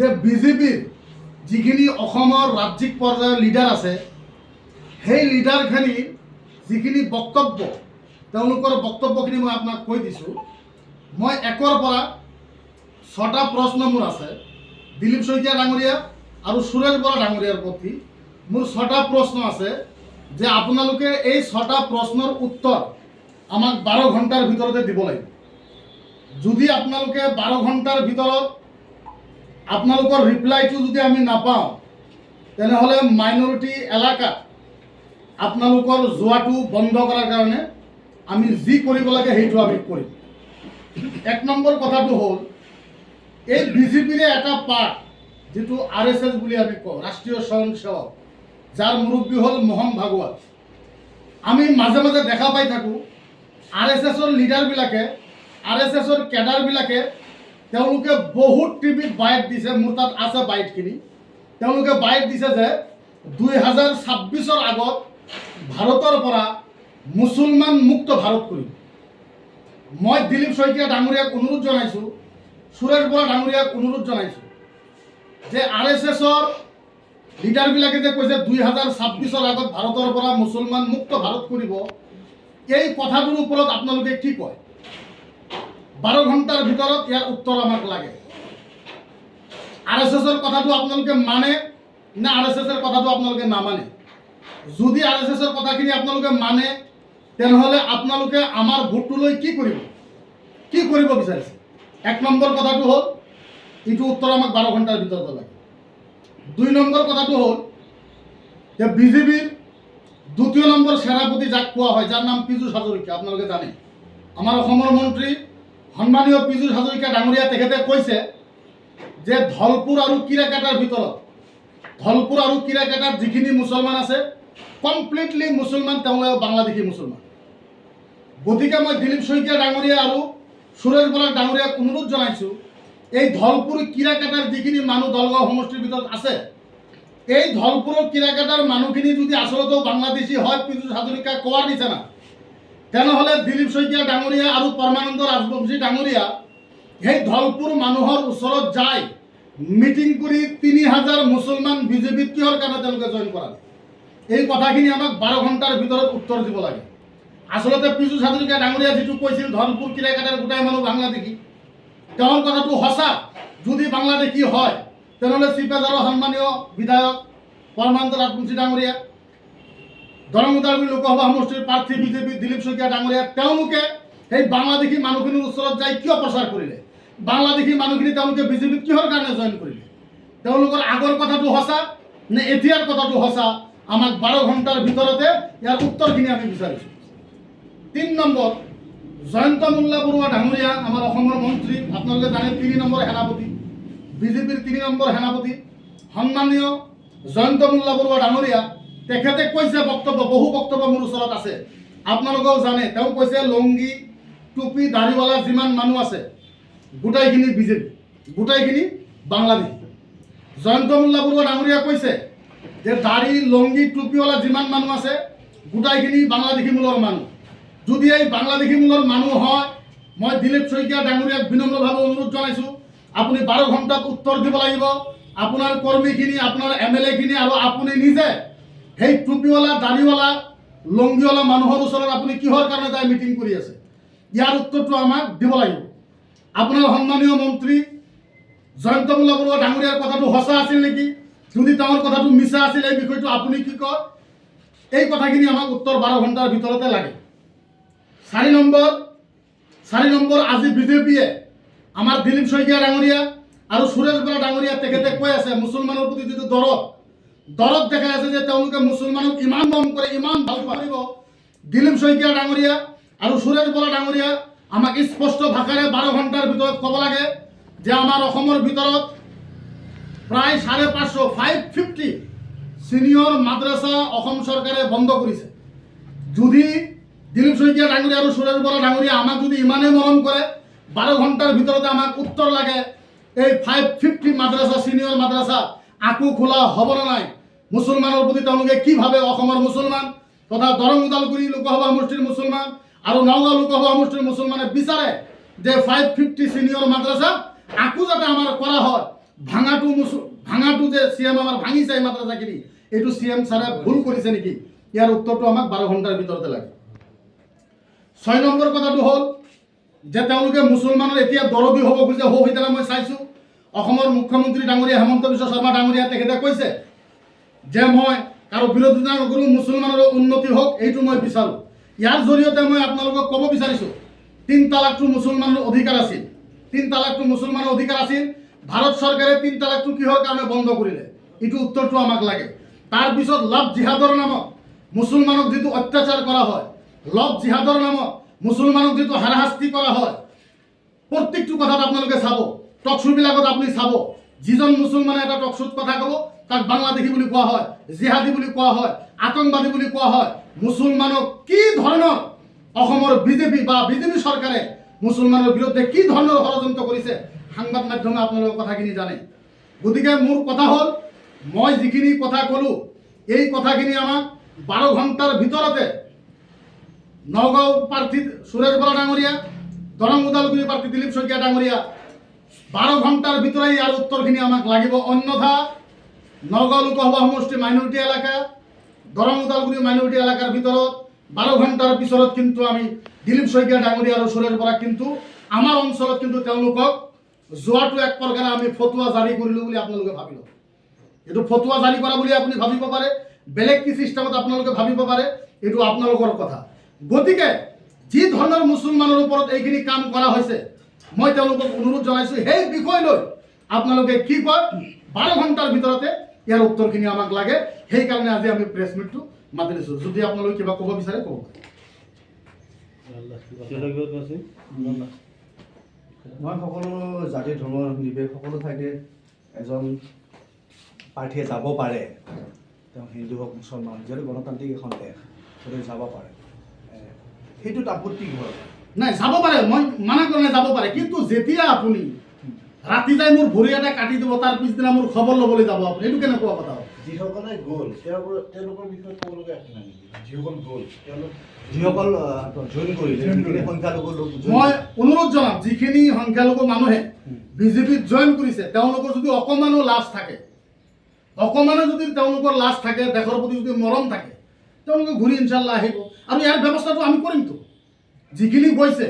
যে বিজেপিৰ যিখিনি অসমৰ ৰাজ্যিক পৰ্যায়ৰ লিডাৰ আছে, সেই লিডাৰখিনিৰ যিখিনি বক্তব্য, তেওঁলোকৰ বক্তব্যখিনি মই আপোনাক কৈ দিছোঁ। মই একৰ পৰা ছটা প্ৰশ্ন মোৰ আছে। দিলীপ শইকীয়া ডাঙৰীয়া আৰু সুৰেশ বৰা ডাঙৰীয়াৰ প্ৰতি মোৰ ছটা প্ৰশ্ন আছে যে আপোনালোকে এই ছটা প্ৰশ্নৰ উত্তৰ আমাক বাৰ ঘণ্টাৰ ভিতৰতে দিব লাগিব। যদি আপোনালোকে বাৰ ঘণ্টাৰ ভিতৰত আপোনালোকৰ ৰিপ্লাইটো যদি আমি নাপাওঁ, তেনেহ'লে মাইনৰিটি এলেকাত আপোনালোকৰ যোৱাটো বন্ধ কৰাৰ কাৰণে আমি যি কৰিব লাগে সেইটো আমি কৰিম। এক নম্বৰ কথাটো হ'ল, এই বিজেপিৰে এটা পাৰ্ট, যিটো আৰ এছ এছ বুলি আমি কওঁ, ৰাষ্ট্ৰীয় স্বয়ংসেৱক, যাৰ মুৰব্বী হ'ল মোহন ভাগৱত। আমি মাজে মাজে দেখা পাই থাকোঁ আৰ এছ এছৰ লিডাৰবিলাকে আৰ এছ এছৰ কেডাৰবিলাকে তেওঁলোকে বহুত টিভিত বাইট দিছে, মোৰ তাত আছে বাইটখিনি। তেওঁলোকে বাইট দিছে যে দুই হাজাৰ ছাব্বিছৰ আগত ভাৰতৰ পৰা মুছলমান মুক্ত ভাৰত কৰিম। মই দিলীপ শইকীয়া ডাঙৰীয়াক অনুৰোধ জনাইছোঁ, সুৰেশ বৰা ডাঙৰীয়াক অনুৰোধ জনাইছোঁ, যে আৰ এছ এছৰ লিডাৰবিলাকে যে কৈছে দুই হাজাৰ ছাব্বিছৰ আগত ভাৰতৰ পৰা মুছলমান মুক্ত ভাৰত কৰিব, এই কথাটোৰ ওপৰত আপোনালোকে কি কয়? বাৰ ঘণ্টাৰ ভিতৰত ইয়াৰ উত্তৰ আমাক লাগে। আৰ এছ এছৰ কথাটো আপোনালোকে মানে নে আৰ এছ এছৰ কথাটো আপোনালোকে নামানে? যদি আৰ এছ এছৰ কথাখিনি আপোনালোকে মানে তেনেহ'লে আপোনালোকে আমাৰ ভোটটো কি কৰিব? কি কৰিব বিচাৰিছে? এক নম্বৰ কথাটো হ'ল, এইটো উত্তৰ আমাক বাৰ ঘণ্টাৰ ভিতৰতে লাগে। দুই নম্বৰ কথাটো হ'ল যে বিজেপিৰ দ্বিতীয় নম্বৰ সেনাপতি যাক কোৱা হয়, যাৰ নাম পীযুষ হাজৰিকা, আপোনালোকে জানে। আমাৰ অসমৰ মন্ত্ৰী সন্মানীয় পীযুষ হাজৰিকা ডাঙৰীয়া তেখেতে কৈছে যে ধলপুৰ আৰু কিৰাকাটাৰ ভিতৰত, ধলপুৰ আৰু কিৰাকাটাত যিখিনি মুছলমান আছে কমপ্লিটলি মুছলমান, তেওঁলোকে বাংলাদেশী মুছলমান। গতিকে মই দিলীপ শইকীয়া ডাঙৰীয়া আৰু সুৰেশ বৰা ডাঙৰীয়াক অনুৰোধ জনাইছোঁ, এই ধলপুৰ কিৰাকাটাৰ যিখিনি মানুহ দলগাঁও সমষ্টিৰ ভিতৰত আছে, এই ধলপুৰৰ কিৰাকাটাৰ মানুহখিনি যদি আচলতেও বাংলাদেশী হয়, পীযুষ হাজৰিকা কোৱাৰ নিচিনা তেনেহ'লে দিলীপ শইকীয়া ডাঙৰীয়া আৰু পৰমানন্দ ৰাজবংশী ডাঙৰীয়া সেই ধলপুৰ মানুহৰ ওচৰত যায়, মিটিং কৰি তিনি হাজাৰ মুছলমান বিজেপিত কিহৰ কাৰণে তেওঁলোকে জইন কৰালে? এই কথাখিনি আমাক বাৰ ঘণ্টাৰ ভিতৰত উত্তৰ দিব লাগে। আচলতে পীযুষ হাজৰিকা ডাঙৰীয়া যিটো কৈছিল, ধলপুৰ কিৰাকাটাৰ গোটাই মানুহ বাংলাদেশী। তেওঁৰ কথাটো সঁচা। যদি বাংলাদেশী হয়, তেনেহ'লে চিপাঝাৰৰ সন্মানীয় বিধায়ক পৰমানন্দ ৰাজবংশী ডাঙৰীয়া ওদালগুৰি লোকসভা সমষ্টিৰ প্ৰাৰ্থী বিজেপি দিলীপ শইকীয়া ডাঙৰীয়া তেওঁলোকে সেই বাংলাদেশী মানুহখিনিৰ ওচৰত যাই কিয় প্ৰচাৰ কৰিলে বাংলাদেশী মানুহখিনি তেওঁলোকে বিজেপিত কিহৰ কাৰণে জইন কৰিলে তেওঁলোকৰ আগৰ কথাটো সঁচা নে এতিয়াৰ কথাটো সঁচা? আমাক বাৰ ঘণ্টাৰ ভিতৰতে ইয়াৰ উত্তৰখিনি আমি বিচাৰিছোঁ। তিনি নম্বৰ, জয়ন্ত মোল্লা বৰুৱা ডাঙৰীয়া, আমাৰ অসমৰ মন্ত্ৰী। আপোনালোকে জানে তিনি নম্বৰ সেনাপতি। বিজেপিৰ তিনি নম্বৰ সেনাপতি। সন্মানীয় জয়ন্ত মোল্লা বৰুৱা ডাঙৰীয়া। তেখেতে কৈছে বক্তব্য, বহু বক্তব্য মোৰ ওচৰত আছে। আপোনালোকেও জানে, তেওঁ কৈছে লংগী টুপি দাঢ়িৱালা যিমান মানুহ আছে, গোটাইখিনি বিজেপি, গোটাইখিনি বাংলাদেশী। জয়ন্ত মোল্লা বৰুৱা ডাঙৰীয়া কৈছে যে দাড়ি লংগী টুপিৱালা যিমান মানুহ আছে, গোটাইখিনি বাংলাদেশী মূলৰ মানুহ। যদি এই বাংলাদেশী মূলৰ মানুহ হয়, মই দিলীপ শইকীয়া ডাঙৰীয়াক বিনম্ৰভাৱে অনুৰোধ জনাইছোঁ, আপুনি বাৰ ঘণ্টাত উত্তৰ দিব লাগিব। আপোনাৰ কৰ্মীখিনি, আপোনাৰ এম এল এখিনি আৰু আপুনি নিজে সেই টুপিৱালা দাড়িৱালা লংগীৱালা মানুহৰ ওচৰত আপুনি কিহৰ কাৰণে যায় মিটিং কৰি আছে? ইয়াৰ উত্তৰটো আমাক দিব লাগিব। আপোনাৰ সন্মানীয় মন্ত্ৰী জয়ন্ত মোল্লা বৰুৱা ডাঙৰীয়াৰ কথাটো সঁচা আছিল নেকি? যদি তেওঁৰ কথাটো মিছা আছিল, এই বিষয়টো আপুনি কি কয়? এই কথাখিনি আমাক উত্তৰ বাৰ ঘণ্টাৰ ভিতৰতে লাগে। চাৰি নম্বৰ চাৰি নম্বৰ, আজি বিজেপিয়ে আমাৰ দিলীপ শইকীয়া ডাঙৰীয়া আৰু সুৰেশ বৰা ডাঙৰীয়া তেখেতে কৈ আছে, মুছলমানৰ প্ৰতি যিটো দৰদ দৰদ দেখাই আছে যে তেওঁলোকে মুছলমানক ইমান মৰম কৰে ইমান ভালো পাৰিব দিলীপ শইকীয়া ডাঙৰীয়া আৰু সুৰেশ বৰা ডাঙৰীয়া আমাক স্পষ্ট ভাষাৰে বাৰ ঘণ্টাৰ ভিতৰত ক'ব লাগে যে আমাৰ অসমৰ ভিতৰত প্ৰায় চাৰে পাঁচশো ফাইভ ফিফটি ছিনিয়ৰ মাদ্ৰাছা অসম চৰকাৰে বন্ধ কৰিছে। যদি দিলীপ শইকীয়া ডাঙৰীয়া আৰু সুৰেশ বৰা ডাঙৰীয়া আমাক যদি ইমানেই মৰম কৰে, বাৰ ঘণ্টাৰ ভিতৰতে আমাক উত্তৰ লাগে, এই ফাইভ ফিফটি মাদ্ৰাছা ছিনিয়ৰ মাদ্ৰাছা আকো খোলা হ'ব নে নাই? মুছলমানৰ প্ৰতি তেওঁলোকে কি ভাবে অসমৰ মুছলমান, তথা দৰং ওদালগুৰি লোকসভা সমষ্টিৰ মুছলমান আৰু নগাঁও লোকসভা সমষ্টিৰ মুছলমানে বিচাৰে যে ফাইভ ফিফটি ছিনিয়ৰ মাদ্ৰাছা আকো যাতে আমাৰ কৰা হয়। ভাঙাটো ভাঙাটো যে চি এম আমাৰ ভাঙিছে এই মাদ্ৰাছাখিনি, এইটো চি এম ছাৰে ভুল কৰিছে নেকি? ইয়াৰ উত্তৰটো আমাক বাৰ ঘণ্টাৰ ভিতৰতে লাগে। ছয় নম্বৰ কথাটো হ'ল যে তেওঁলোকে মুছলমানৰ এতিয়া দৰদী হ'ব খোজে হৌ, সেইদিনা মই চাইছোঁ, অসমৰ মুখ্যমন্ত্ৰী ডাঙৰীয়া হেমন্ত বিশ্ব শৰ্মা ডাঙৰীয়া তেখেতে কৈছে যে মই কাৰো বিৰোধিতা নকৰোঁ, মুছলমানৰ উন্নতি হওক, এইটো মই বিচাৰোঁ। ইয়াৰ জৰিয়তে মই আপোনালোকক ক'ব বিচাৰিছোঁ, তিন তালাকটো মুছলমানৰ অধিকাৰ আছিল। তিন তালাকটো মুছলমানৰ অধিকাৰ আছিল। ভাৰত চৰকাৰে তিন তালাকটো কিহৰ কাৰণে বন্ধ কৰিলে? এইটো উত্তৰটো আমাক লাগে। তাৰপিছত লাভ জিহাদৰ নামত মুছলমানক যিটো অত্যাচাৰ কৰা হয়, লভ জিহাদৰ নামত মুছলমানক যিটো হাৰাশাস্তি কৰা হয়, প্ৰত্যেকটো কথাত আপোনালোকে চাব। টক শ্ব'বিলাকত আপুনি চাব। যিজন মুছলমানে এটা টকশ্ব'ত কথা ক'ব তাক বাংলাদেশী বুলি কোৱা হয়, জিহাদী বুলি কোৱা হয়, আতংকবাদী বুলি কোৱা হয়, মুছলমানক কি ধৰণৰ অসমৰ বিজেপি বা বিজেপি চৰকাৰে মুছলমানৰ বিৰুদ্ধে কি ধৰণৰ ষড়যন্ত্ৰ কৰিছে, সাংবাদ মাধ্যমে আপোনালোকৰ কথাখিনি জানে। গতিকে মোৰ কথা হ'ল, মই যিখিনি কথা ক'লোঁ, এই কথাখিনি আমাক বাৰ ঘণ্টাৰ ভিতৰতে নগাঁও প্ৰাৰ্থী সুৰেশ বৰা ডাঙৰীয়া, দৰং ওদালগুৰি প্ৰাৰ্থী দিলীপ শইকীয়া ডাঙৰীয়া, বাৰ ঘণ্টাৰ ভিতৰে ইয়াৰ উত্তৰখিনি আমাক লাগিব। অন্যথা নগাঁও লোকসভা সমষ্টি মাইনৰিটি এলেকা দৰং ওদালগুৰি মাইনৰিটি এলেকাৰ ভিতৰত বাৰ ঘণ্টাৰ পিছত কিন্তু আমি দিলীপ শইকীয়া ডাঙৰীয়া আৰু সুৰেশ বৰাক কিন্তু আমাৰ অঞ্চলত কিন্তু তেওঁলোকক যোৱাটো এক প্ৰকাৰে আমি ফটোৱা জাৰি কৰিলোঁ বুলি আপোনালোকে ভাবি লওক। এইটো ফটোৱা জাৰি কৰা বুলি আপুনি ভাবিব পাৰে, বেলেগ কি চিষ্টেমত আপোনালোকে ভাবিব পাৰে, এইটো আপোনালোকৰ কথা। গতিকে যি ধৰণৰ মুছলমানৰ ওপৰত এইখিনি কাম কৰা হৈছে, মই তেওঁলোকক অনুৰোধ জনাইছোঁ, সেই বিষয় লৈ আপোনালোকে কি কয়, বাৰ ঘণ্টাৰ ভিতৰতে ইয়াৰ উত্তৰখিনি আমাক লাগে। সেইকাৰণে আজি আমি প্ৰেছ মিটটো মাতি দিছোঁ যদি আপোনালোকে কিবা ক'ব বিচাৰে ক'ব। মই সকলো জাতি ধৰ্ম নিৰ্বেশ সকলো ঠাইতে এজন প্ৰাৰ্থীয়ে যাব পাৰে। তেওঁ হিন্দু হওক মুছলমান যিহেতু গণতান্ত্ৰিক এখন দেশ গতিকে যাব পাৰে। সেইটোত আপত্তি কিহৰ নাই যাব পাৰে। মই মানা কৰা নাই যাব পাৰে। কিন্তু যেতিয়া আপুনি ৰাতি যাই মোৰ ভৰি এটা কাটি দিব তাৰ পিছদিনা মোৰ খবৰ ল'বলৈ যাব আপুনি। এইটো কেনেকুৱা কথা? যিসকলে গ'ল তেওঁলোকৰ তেওঁলোকৰ বিষয়ে ক'ব লগা আছে নাই যিসকল গ'ল তেওঁলোক যিসকল জইন কৰিলে সংখ্যালঘু লোক মই অনুৰোধ জনাম যিখিনি সংখ্যালঘু মানুহে বিজেপিত জইন কৰিছে তেওঁলোকৰ যদি অকণমানো লাজ থাকে অকণমানো যদি তেওঁলোকৰ লাজ থাকে দেশৰ প্ৰতি যদি মৰম থাকে তেওঁলোকে ঘূৰি ইনশাল্লাহ আহিব। আৰু ইয়াৰ ব্যৱস্থাটো আমি কৰিমতো। যিখিনি গৈছে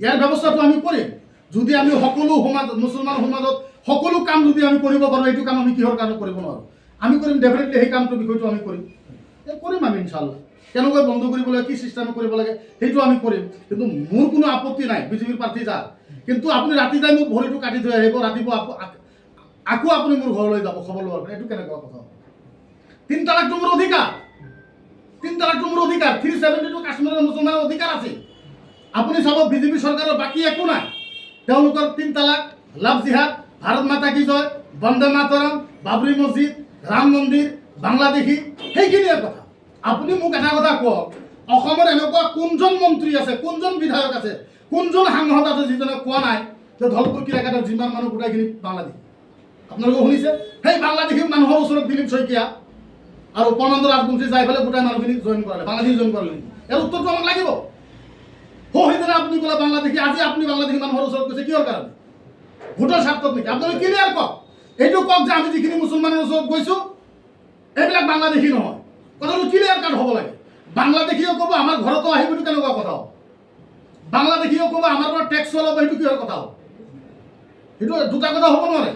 ইয়াৰ ব্যৱস্থাটো আমি কৰিম। যদি আমি সকলো সমাজ, মুছলমান সমাজত সকলো কাম যদি আমি কৰিব পাৰোঁ, এইটো কাম আমি কিহৰ কাৰণে কৰিব নোৱাৰোঁ? আমি কৰিম ডেফিনেটলি সেই কামটোৰ বিষয়টো আমি কৰিম। কৰিম আমি ইনশাল্লাহ কেনেকৈ বন্ধ কৰিব লাগে কি চিষ্টেমে কৰিব লাগে, সেইটো আমি কৰিম। কিন্তু মোৰ কোনো আপত্তি নাই, বিজেপিৰ প্ৰাৰ্থী যাৰ। কিন্তু আপুনি ৰাতি যাই মোক ভৰিটো কাটি থৈ আহিব, ৰাতিপুৱা আকৌ- আপুনি মোৰ ঘৰলৈ যাব, খবৰ লোৱাৰ কাৰণে। এইটো কেনেকুৱা কথা? তিন তালাকটো মোৰ অধিকাৰ। তিন তালাকটো মোৰ অধিকাৰ। থ্ৰী ছেভেণ্টি টু কাশ্মীৰৰ মুছলমানৰ অধিকাৰ আছে। আপুনি চাব বিজেপি চৰকাৰৰ বাকী একো নাই। তেওঁলোকৰ তিন তালাক, লাভ জিহাদ, ভাৰত মাতা কি জয়, বন্দে মাতৰম, বাবৰি মছজিদ, ৰাম মন্দিৰ, বাংলাদেশী, সেইখিনিয়ে কথা। আপুনি মোক এটা কথা কওক অসমৰ এনেকুৱা কোনজন মন্ত্ৰী আছে, কোনজন বিধায়ক আছে, কোনজন সাংসদ আছে যিজনে কোৱা নাই যে ধলপুৰ কিলাকাটাৰ যিমান মানুহ গোটেইখিনি বাংলাদেশী? আপোনালোকে শুনিছে? সেই বাংলাদেশী মানুহৰ ওচৰত দিলীপ শইকীয়া আৰু পৰমানন্দ ৰাজবংশী যাই পেলাই গোটেই মানুহখিনি জইন কৰালে, বাংলাদেশী জইন কৰালে ইয়াৰ উত্তৰটো আমাক লাগিব। সেইদিনা আপুনি ক'লে বাংলাদেশী আজি আপুনি বাংলাদেশী মানুহৰ ওচৰত গৈছে কিহৰ কাৰণে ভোটৰ স্বাৰ্থত নেকি? আপোনালোকে ক্লিয়াৰ কওক এইটো কওক যে আমি যিখিনি মুছলমানৰ ওচৰত গৈছোঁ এইবিলাক বাংলাদেশী নহয়। কথাটো ক্লিয়াৰ কাট হ'ব লাগে। বাংলাদেশীও ক'ব, আমাৰ ঘৰতো আহিব এইটো কেনেকুৱা কথা বাংলাদেশীও ক'ব, আমাৰ পৰা টেক্স ল'ব সেইটো কিহৰ কথা হ'ব? সেইটো দুটা কথা হ'ব নোৱাৰে।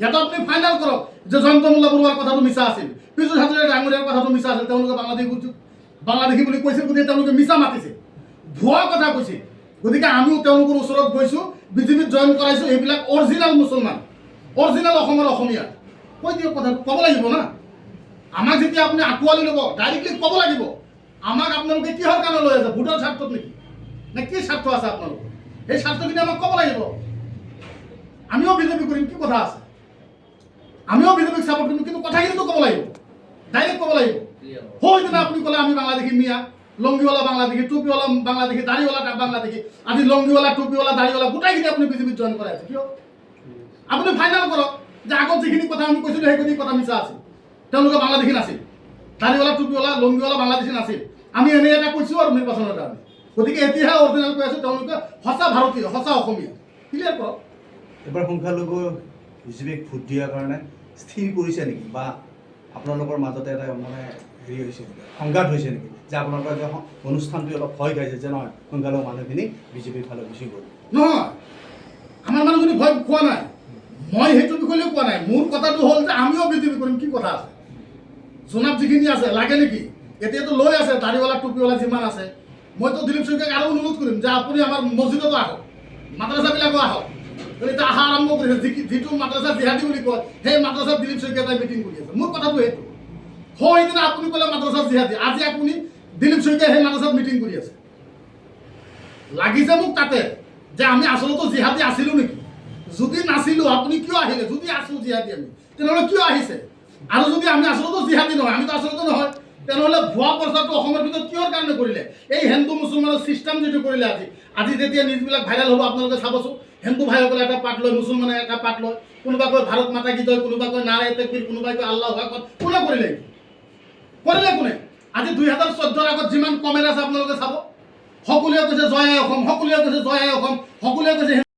ইয়াত আপুনি ফাইনেল কৰক, যে জয়ন্ত মোল্লা বৰুৱাৰ কথাটো মিছা আছিল, পীযুষ হাজৰিকা ডাঙৰীয়াৰ কথাটো মিছা আছিল, তেওঁলোকে বাংলাদেশী বুলি- বাংলাদেশী বুলি কৈছিল, গতিকে তেওঁলোকে মিছা মাতিছিল ভুৱা কথা কৈছিল গতিকে আমিও তেওঁলোকৰ ওচৰত গৈছোঁ বিজেপিত জইন কৰাইছোঁ এইবিলাক অৰিজিনেল মুছলমান। অৰিজিনেল অসমৰ অসমীয়া। কৈ দিয়ক কথাটো ক'ব লাগিব না? আমাক যেতিয়া আপুনি আঁকোৱালি ল'ব ডাইৰেক্টলি ক'ব লাগিব। আমাক আপোনালোকে কিহৰ কাৰণে লৈ আছে? ভোটৰ স্বাৰ্থত নেকি? নে কি স্বাৰ্থ আছে আপোনালোকৰ? সেই স্বাৰ্থখিনি আমাক ক'ব লাগিব। আমিও বিজেপি কৰিম কি কথা আছে? আমিও বিজেপিক ছাপোৰ্ট কৰিম কিন্তু কথাখিনিতো ক'ব লাগিব। ডাইৰেক্ট ক'ব লাগিব। সেইদিনা আপুনি ক'লে আমি বাংলাদেশী মিয়া। লংগীৱালা বাংলাদেশী টুপিৱালা বাংলাদেশী দাড়িৱালা বাংলাদেশী আজি লংগীৱালা টুপিৱালা দাড়িৱালা গোটেইখিনি আপুনি বিজেপিত জইন কৰাই আছে, কিয়? আপুনি ফাইনেল কৰক, যে আগত যিখিনি কথা আমি কৈছিলোঁ, সেইখিনি কথা মিছা আছিল। তেওঁলোকে বাংলাদেশী নাছিল। দাড়িৱালা টুপিৱালা লংগীৱালা বাংলাদেশী নাছিল। আমি এনে এটা কৈছোঁ আৰু নিৰ্বাচনৰ কাৰণে। গতিকে এতিয়াহে অৰিজিনেল কৈ আছোঁ তেওঁলোকে, সঁচা ভাৰতীয়, সঁচা অসমীয়া। ক্লিয়াৰ কৰক? এবাৰ সংখ্যালঘু বিজেপিক ভোট দিয়াৰ কাৰণে স্থিৰ কৰিছে নেকি? বা আপোনালোকৰ মাজতে এটা মানে হেৰি হৈছে সংঘাত হৈছে নেকি? যে আপোনালোকৰ যে অনুষ্ঠানটো অলপ ভয় খাইছে যে নহয় সোনকালেও মানুহখিনি বিজেপিৰ ফালে গুচি গ'ল নহয় আমাৰ মানুহখিনি ভয় খোৱা নাই। মই সেইটো বিষয়ে কোৱা নাই। মোৰ কথাটো হ'ল যে আমিও বিজেপি কৰিম, কি কথা আছে? জোনাত যিখিনি আছে, লাগে নেকি? এতিয়াতো লৈ আছে দাড়িৱালা টুপিৱালা যিমান আছে। মইতো দিলীপ শইকীয়াক আৰু অনুৰোধ কৰিম যে আপুনি আমাৰ মছজিদতো আহক, মাদ্ৰাছাবিলাকো আহক। এতিয়া অহা আৰম্ভ কৰিছে যিটো মাদ্ৰাছা জিহাদী বুলি কয়, সেই মাদ্ৰাছাত দিলীপ শইকীয়া তাই মিটিং কৰি আছে। মোৰ কথাটো সেইটো। হয় সেইদিনা আপুনি ক'লে মাদ্ৰাছা জিহাদী। আজি আপুনি দিলীপ শইকীয়াই সেই মাদ্ৰাছাত মিটিং কৰি আছে। লাগিছে মোক তাতে যে আমি আচলতে জিহাদী আছিলো নেকি? যদি নাছিলো, আপুনি কিয় আহিলে? যদি আছো জিহাদী আমি, তেনেহ'লে কিয় আহিছে? আৰু যদি আমি আচলতে জিহাদী নহয়, আমিতো আচলতে নহয়, তেনেহ'লে ভুৱা প্ৰচাৰটো অসমৰ ভিতৰত কিহৰ কাৰণে কৰিলে? এই হিন্দু মুছলমানৰ চিষ্টেম যিটো কৰিলে আজি আজি যেতিয়া নিউজবিলাক ভাইৰেল হ'ব, আপোনালোকে চাবচোন, হিন্দু ভাইসকলে এটা পাঠ লয়, মুছলমানে এটা পাঠ লয়, কোনোবা কয় ভাৰত মাতা গীত হয় কোনোবা কয় নাৰায় তেকবিৰ কোনোবাই কয় আল্লাহ কোনে কৰিলে? কৰিলে কোনে? আজি দুই হাজাৰ চৈধ্যৰ আগত যিমান কমেণ্ট আছে, আপোনালোকে চাব। সকলোৱে কৈছে জয় আই অসম, সকলোৱে কৈছে জয় আই অসম, সকলোৱে কৈছে